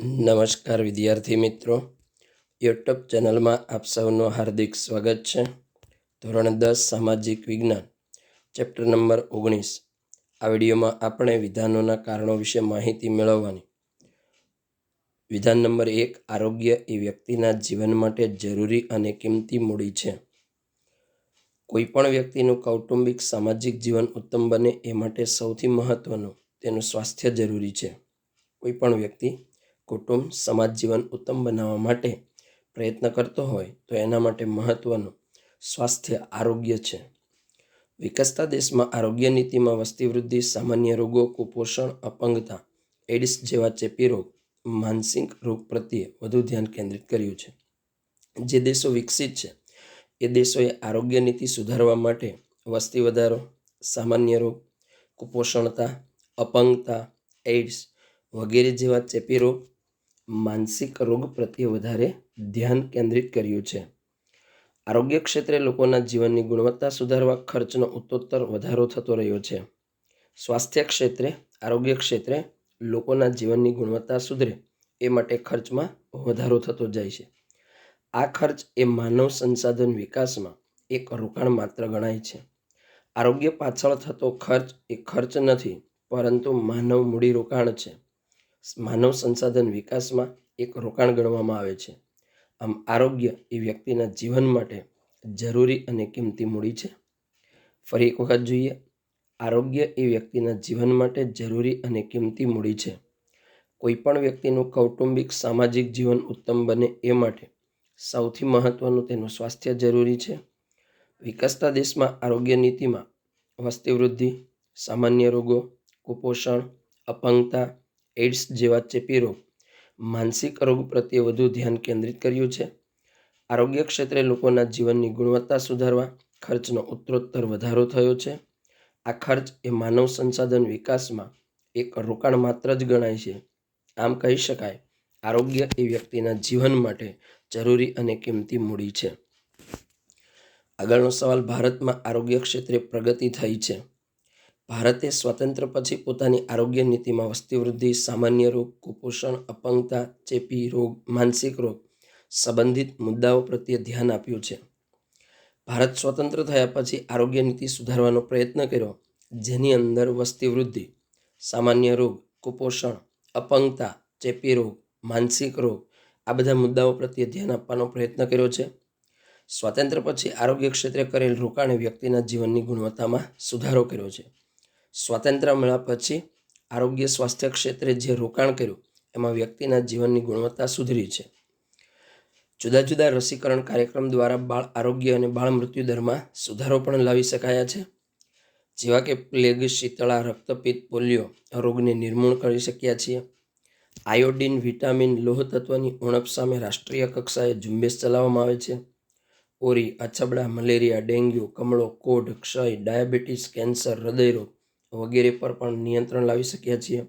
નમસ્કાર વિદ્યાર્થી મિત્રો. યુટ્યુબ ચેનલમાં આપ સૌનું હાર્દિક સ્વાગત છે. ધોરણ દસ, સામાજિક વિજ્ઞાન, ચેપ્ટર નંબર ઓગણીસ. આ વિડીયોમાં આપણે વિધાનોના કારણો વિશે માહિતી મેળવવાની. વિધાન નંબર એક, આરોગ્ય એ વ્યક્તિના જીવન માટે જરૂરી અને કિંમતી મૂડી છે. કોઈપણ વ્યક્તિનું કૌટુંબિક, સામાજિક જીવન ઉત્તમ બને એ માટે સૌથી મહત્વનું તેનું સ્વાસ્થ્ય જરૂરી છે. કોઈપણ વ્યક્તિ કુટુંબ સમાજ જીવન ઉત્તમ બનાવવા માટે પ્રયત્ન કરતો હોય તો એના માટે મહત્ત્વનું સ્વાસ્થ્ય આરોગ્ય છે. વિકસતા દેશમાં આરોગ્ય નીતિમાં વસ્તી વૃદ્ધિ, સામાન્ય રોગો, કુપોષણ, અપંગતા એડિસ જેવા ચેપી રોગ, માનસિક રોગ પ્રત્યે વધુ ધ્યાન કેન્દ્રિત કર્યું છે. જે દેશો વિકસિત છે, એ દેશોએ આરોગ્ય નીતિ સુધારવા માટે વસ્તી વધારો, સામાન્ય રોગ, કુપોષણતા, અપંગતા, એઇડ્સ વગેરે જેવા ચેપી રોગ માનસિક રોગ પ્રત્યે વધારે ધ્યાન કેન્દ્રિત કર્યું છે. આરોગ્ય ક્ષેત્રે લોકોના જીવનની ગુણવત્તા સુધારવા ખર્ચનો ઉત્તરોત્તર વધારો થતો રહ્યો છે. સ્વાસ્થ્ય ક્ષેત્રે, આરોગ્ય ક્ષેત્રે લોકોના જીવનની ગુણવત્તા સુધરે એ માટે ખર્ચમાં વધારો થતો જાય છે. આ ખર્ચ એ માનવ સંસાધન વિકાસમાં એક રોકાણ માત્ર ગણાય છે. આરોગ્ય પાછળ થતો ખર્ચ એ ખર્ચ નથી, પરંતુ માનવ મૂડી રોકાણ છે. માનવ સંસાધન વિકાસમાં એક રોકાણ ગણવામાં આવે છે. આમ આરોગ્ય એ વ્યક્તિના જીવન માટે જરૂરી અને કિંમતી મૂડી છે. ફરી એક વખત જોઈએ. આરોગ્ય એ વ્યક્તિના જીવન માટે જરૂરી અને કિંમતી મૂડી છે. કોઈપણ વ્યક્તિનું કૌટુંબિક સામાજિક જીવન ઉત્તમ બને એ માટે સૌથી મહત્વનું તેનું સ્વાસ્થ્ય જરૂરી છે. વિકસતા દેશમાં આરોગ્ય નીતિમાં વસ્તી વૃદ્ધિ, સામાન્ય રોગો, કુપોષણ, અપંગતા એડ્સ જેવા ચેપી રોગ માનસિક રોગ પ્રત્યે વધુ ધ્યાન કેન્દ્રિત કર્યું છે. આરોગ્ય ક્ષેત્રે લોકોના જીવનની ગુણવત્તા સુધારવા ખર્ચનો ઉત્તરોત્તર વધારો થયો છે. આ ખર્ચ એ માનવ સંસાધન વિકાસમાં એક રોકાણ માત્ર જ ગણાય છે. આમ કહી શકાય, આરોગ્ય એ વ્યક્તિના જીવન માટે જરૂરી અને કિંમતી મૂડી છે. આગળનો સવાલ, ભારતમાં આરોગ્ય ક્ષેત્રે પ્રગતિ થઈ છે. ભારતે સ્વાતંત્ર્ય પછી પોતાની આરોગ્ય નીતિમાં વસ્તી વૃદ્ધિ સામાન્ય રોગ, કુપોષણ, અપંગતા, ચેપી રોગ, માનસિક રોગ સંબંધિત મુદ્દાઓ પ્રત્યે ધ્યાન આપ્યું છે. ભારત સ્વતંત્ર થયા પછી આરોગ્ય નીતિ સુધારવાનો પ્રયત્ન કર્યો, જેની અંદર વસ્તી વૃદ્ધિ સામાન્ય રોગ, કુપોષણ, અપંગતા, ચેપી રોગ, માનસિક રોગ આ બધા મુદ્દાઓ પ્રત્યે ધ્યાન આપવાનો પ્રયત્ન કર્યો છે. સ્વાતંત્ર્ય પછી આરોગ્ય ક્ષેત્રે કરેલ રોકાણે વ્યક્તિના જીવનની ગુણવત્તામાં સુધારો કર્યો છે. સ્વાતંત્ર્ય મળ્યા પછી આરોગ્ય સ્વાસ્થ્ય ક્ષેત્રે જે રોકાણ કર્યું, એમાં વ્યક્તિના જીવનની ગુણવત્તા સુધરી છે. જુદા જુદા રસીકરણ કાર્યક્રમ દ્વારા બાળ આરોગ્ય અને બાળ મૃત્યુ દરમાં સુધારો પણ લાવી શકાયા છે. જેવા કે પ્લેગ, શીતળા, રક્તપિત્ત, પોલિયો રોગને નિર્મૂળ કરી શક્યા છીએ. આયોડિન, વિટામિન લોહ તત્વની ઉણપ સામે રાષ્ટ્રીય કક્ષાએ ઝુંબેશ ચલાવવામાં આવે છે. ઓરી, અછબડા, મલેરિયા, ડેન્ગ્યુ, કમળો, કોઢ, ક્ષય, ડાયાબિટીસ, કેન્સર, હૃદયરોગ વગેરે પર પણ નિયંત્રણ લાવી શક્યા છીએ.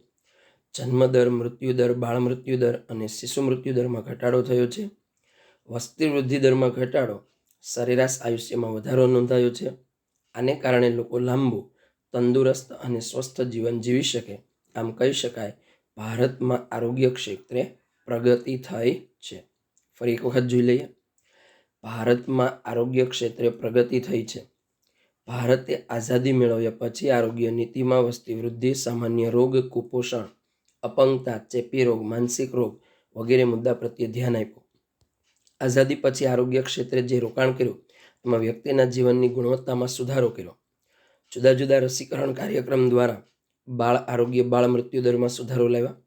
જન્મદર, મૃત્યુદર, બાળ મૃત્યુદર અને શિશુ મૃત્યુદરમાં ઘટાડો થયો છે. વસ્તી વૃદ્ધિ દરમાં ઘટાડો સરેરાશ આયુષ્યમાં વધારો નોંધાયો છે. આને કારણે લોકો લાંબુ, તંદુરસ્ત અને સ્વસ્થ જીવન જીવી શકે. આમ કહી શકાય, ભારતમાં આરોગ્ય ક્ષેત્રે પ્રગતિ થઈ છે. ફરી એક વખત જોઈ લઈએ. ભારતમાં આરોગ્ય ક્ષેત્રે પ્રગતિ થઈ છે. ભારતે આઝાદી મેળવ્યા પછી આરોગ્ય નીતિમાં વસ્તી વૃદ્ધિ, સામાન્ય રોગ, કુપોષણ, અપંગતા, ચેપી રોગ, માનસિક રોગ વગેરે મુદ્દા પ્રત્યે ધ્યાન આપ્યું. આઝાદી પછી આરોગ્ય ક્ષેત્રે જે રોકાણ કર્યું, તેમાં વ્યક્તિના જીવનની ગુણવત્તામાં સુધારો કર્યો. જુદા જુદા રસીકરણ કાર્યક્રમ દ્વારા બાળ આરોગ્ય, બાળ મૃત્યુ દરમાં સુધારો લાવ્યા.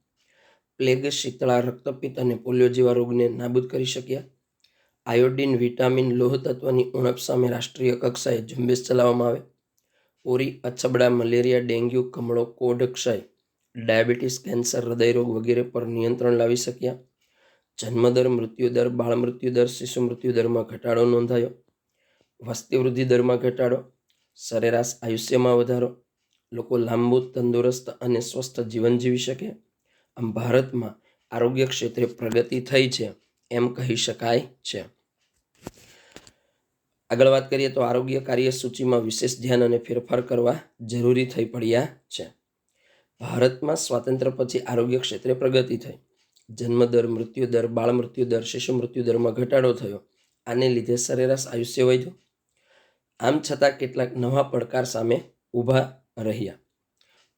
પ્લેગ, શીતળા, રક્તપિત્ત અને પોલિયો જેવા રોગને નાબૂદ કરી શક્યા. આયોડિન વિટામિન લોહ તત્વની ઉણપ સામે રાષ્ટ્રીય કક્ષાએ ઝુંબેશ ચલાવવામાં આવે. ઓરી અછબડા, મલેરિયા, ડેન્ગ્યુ, કમળો, કોઢ ક્ષય, ડાયાબિટીસ, કેન્સર, હૃદયરોગ વગેરે પર નિયંત્રણ લાવી શક્યા. જન્મદર મૃત્યુદર બાળ મૃત્યુદર શિશુ મૃત્યુદરમાં ઘટાડો નોંધાયો. વસ્તી વૃદ્ધિ દરમાં ઘટાડો. સરેરાશ આયુષ્યમાં વધારો. લોકો લાંબુ, તંદુરસ્ત અને સ્વસ્થ જીવન જીવી શકે. આમ ભારતમાં આરોગ્ય ક્ષેત્રે પ્રગતિ થઈ છે. એમ કહી શકાય છે. આગળ વાત કરીએ તો આરોગ્ય કાર્યસૂચિમાં વિશેષ ધ્યાન અને ફેરફાર કરવા જરૂરી થઈ પડ્યા છે. ભારતમાં સ્વાતંત્ર્ય પછી આરોગ્ય ક્ષેત્રે પ્રગતિ થઈ. જન્મદર, મૃત્યુદર બાળ મૃત્યુદર શિશુ મૃત્યુદરમાં ઘટાડો થયો. આને લીધે સરેરાશ આયુષ્ય વધ્યું. આમ છતાં કેટલાક નવા પડકાર સામે ઊભા રહ્યા.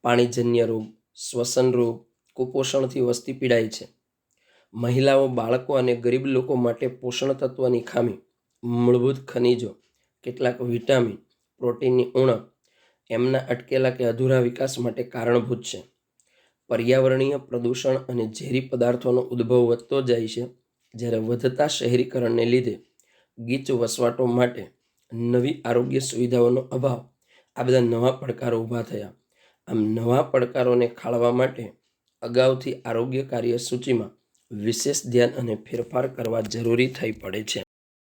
પાણીજન્ય રોગ, શ્વસન રોગ, કુપોષણથી વસ્તી પીડાય છે. મહિલાઓ, બાળકો અને ગરીબ લોકો માટે પોષણ તત્વની ખામી, મૂળભૂત ખનિજો, કેટલાક વિટામિન, પ્રોટીનની ઉણપ, એમના અટકેલા કે અધૂરા વિકાસ માટે કારણભૂત છે. પર્યાવરણીય પ્રદૂષણ અને ઝેરી પદાર્થોનો ઉદ્ભવ વધતો જાય છે, જ્યારે વધતા શહેરીકરણને લીધે ગીચ વસવાટો માટે નવી આરોગ્ય સુવિધાઓનો અભાવ, આ બધા નવા પડકારો ઊભા થયા. આમ નવા પડકારોને ખાળવા માટે અગાઉથી આરોગ્ય કાર્ય સૂચિમાં વિશેષ ધ્યાન અને ફેરફાર કરવા જરૂરી થઈ પડે છે.